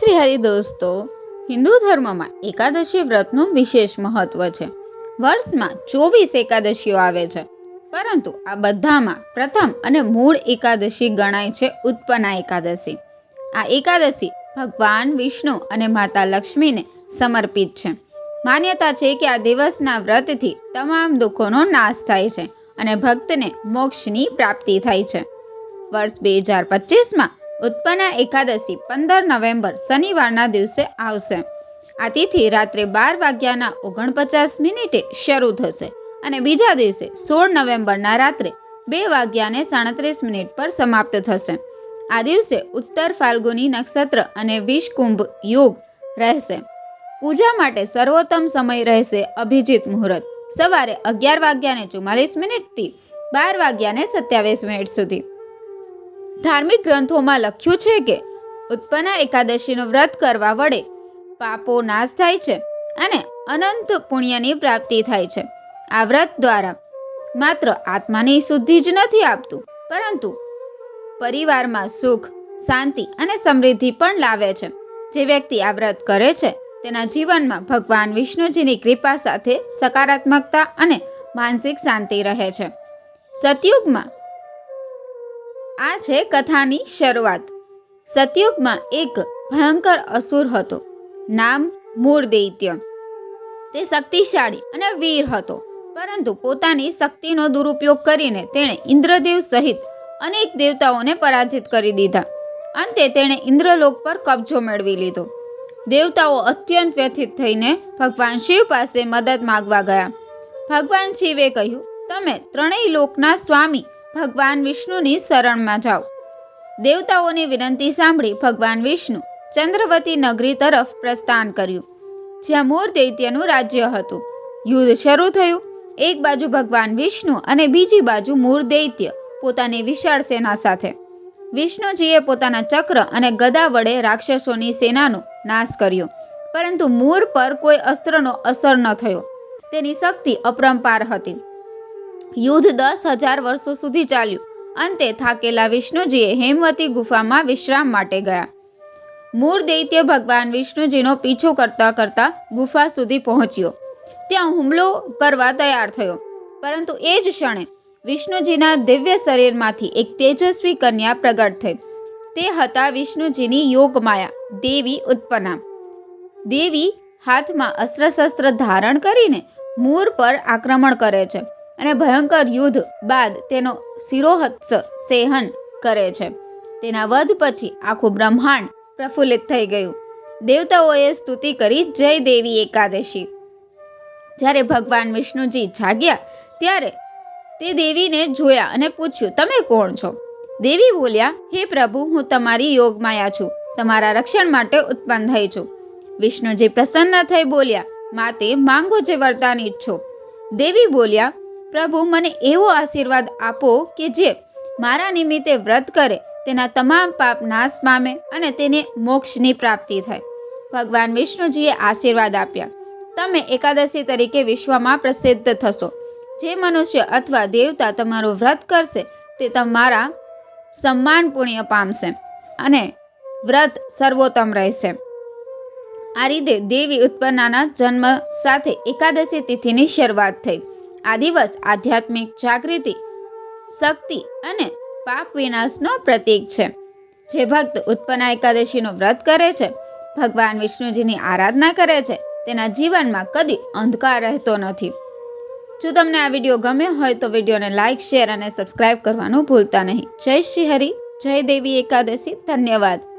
શ્રી હરિ દોસ્તો, હિન્દુ ધર્મમાં એકાદશી વ્રતનું વિશેષ મહત્વ છે. વર્ષમાં ચોવીસ એકાદશીઓ આવે છે. પરંતુ આ બધામાં પ્રથમ અને મૂળ એકાદશી ગણાય છે ઉત્પન્ના એકાદશી. આ એકાદશી ભગવાન, વિષ્ણુ અને માતા લક્ષ્મીને સમર્પિત છે. માન્યતા છે કે આ દિવસના વ્રતથી તમામ દુઃખોનો નાશ થાય છે અને ભક્તને મોક્ષની પ્રાપ્તિ થાય છે. વર્ષ બે હજાર પચીસમાં ઉત્પન્ના એકાદશી, પંદર નવેમ્બર શનિવારના દિવસે આવશે. આ તિથિ રાત્રે બાર વાગ્યાના ઓગણપચાસ મિનિટે શરૂ થશે અને બીજા દિવસે સોળ નવેમ્બરના રાત્રે બે વાગ્યાને સાડત્રીસ મિનિટ પર સમાપ્ત થશે. આ દિવસે ઉત્તર ફાલ્ગુની નક્ષત્ર અને વિષકુંભ યોગ રહેશે. પૂજા માટે સર્વોત્તમ સમય રહેશે અભિજીત મુહૂર્ત. સવારે અગિયાર વાગ્યાને ચુમ્માલીસ મિનિટથી બાર વાગ્યાને સત્યાવીસ મિનિટ સુધી. ધાર્મિક ગ્રંથોમાં લખ્યું છે કે ઉત્પન્ન એકાદશીનું વ્રત કરવા વડે પાપો નાશ થાય છે અને અનંત પુણ્યની પ્રાપ્તિ થાય છે. આ વ્રત દ્વારા માત્ર આત્માની શુદ્ધિ જ નથી આપતું, પરંતુ પરિવારમાં સુખ, શાંતિ અને સમૃદ્ધિ પણ લાવે છે. જે વ્યક્તિ આ વ્રત કરે છે, તેના જીવનમાં ભગવાન વિષ્ણુજીની કૃપા સાથે સકારાત્મકતા અને માનસિક શાંતિ રહે છે. સતયુગમાં આ છે કથાની શરૂઆત. સતયુગમાં એક ભયંકર અસુર હતો, નામ મૂળ દૈત્ય તે શક્તિશાળી અને વીર હતો, પરંતુ પોતાની શક્તિનો દુરુપયોગ કરીને તેણે ઇન્દ્રદેવ સહિત અનેક દેવતાઓને પરાજિત કરી દીધા. અંતે તેણે ઇન્દ્રલોક પર કબજો મેળવી લીધો. દેવતાઓ અત્યંત વ્યથિત થઈને ભગવાન શિવ પાસે મદદ માગવા ગયા. ભગવાન શિવે કહ્યું, તમે ત્રણેય લોકના સ્વામી ભગવાન વિષ્ણુની શરણમાં જાઓ. દેવતાઓની વિનંતી સાંભળી ભગવાન વિષ્ણુ ચંદ્રવતી નગરી તરફ પ્રસ્થાન કર્યું. જ્યાં મૂર દૈત્યનું રાજ્ય હતું. યુદ્ધ શરૂ થયું. એક બાજુ ભગવાન વિષ્ણુ અને બીજી બાજુ મૂળ દૈત્ય પોતાની વિશાળ સેના સાથે. વિષ્ણુજીએ પોતાના ચક્ર અને ગદા વડે રાક્ષસોની સેનાનો નાશ કર્યો. પરંતુ મૂર પર કોઈ અસ્ત્રનો અસર ન થયો. તેની શક્તિ અપરંપાર હતી. યુદ્ધ દસ હજાર વર્ષો સુધી ચાલ્યું. અંતે થાકેલા વિષ્ણુજીએ હેમવતી ગુફામાં વિશ્રામ માટે ગયા. મૂળ દૈત્ય ભગવાન વિષ્ણુજીનો પીછો કરતા કરતા ગુફા સુધી પહોંચ્યો. ત્યાં હુમલો કરવા તૈયાર થયો. પરંતુ એ જ ક્ષણે વિષ્ણુજીના દિવ્ય શરીરમાંથી એક તેજસ્વી કન્યા પ્રગટ થઈ. તે હતા વિષ્ણુજીની યોગમાયા દેવી ઉત્પન્ના. દેવી હાથમાં અસ્ત્રશસ્ત્ર ધારણ કરીને મૂર પર આક્રમણ કરે છે. અને ભયંકર યુદ્ધ બાદ તેનો શિરોહત્સ સેહન કરે છે. તેના વધ પછી આખું બ્રહ્માંડ પ્રફુલ્લિત થઈ ગયું. દેવતાઓએ સ્તુતિ કરી જય દેવી એકાદશી. જ્યારે ભગવાન વિષ્ણુજી જાગ્યા ત્યારે તે દેવીને જોયા અને પૂછ્યું, તમે કોણ છો? દેવી બોલ્યા, હે પ્રભુ, હું તમારી યોગમાયા છું. તમારા રક્ષણ માટે ઉત્પન્ન થઈ છું. વિષ્ણુજી પ્રસન્ન થઈ બોલ્યા, માતે માંગો જે વરદાન ઈચ્છો દેવી બોલ્યા પ્રભુ મને એવો આશીર્વાદ આપો કે જે મારા નિમિત્તે વ્રત કરે, તેના તમામ પાપ નાશ પામે અને તેને મોક્ષની પ્રાપ્તિ થાય. ભગવાન વિષ્ણુજીએ આશીર્વાદ આપ્યા. તમે એકાદશી તરીકે વિશ્વમાં પ્રસિદ્ધ થશો. જે મનુષ્ય અથવા દેવતા તમારું વ્રત કરશે, તે તમારા સન્માન પુણ્ય પામશે અને વ્રત સર્વોત્તમ રહેશે. આ રીતે દેવી ઉત્પન્નાના જન્મ સાથે એકાદશી તિથિની શરૂઆત થઈ. આ દિવસ આધ્યાત્મિક જાગૃતિ, શક્તિ અને પાપ વિનાશનો પ્રતીક છે. જે ભક્ત ઉત્પન્ના એકાદશીનું વ્રત કરે છે, ભગવાન વિષ્ણુજીની આરાધના કરે છે, તેના જીવનમાં કદી અંધકાર રહેતો નથી. જો તમને આ વીડિયો ગમ્યો હોય તો વિડીયોને લાઇક શેર અને સબસ્ક્રાઇબ કરવાનું ભૂલતા નહીં. જય શ્રી હરિ, જય દેવી એકાદશી, ધન્યવાદ.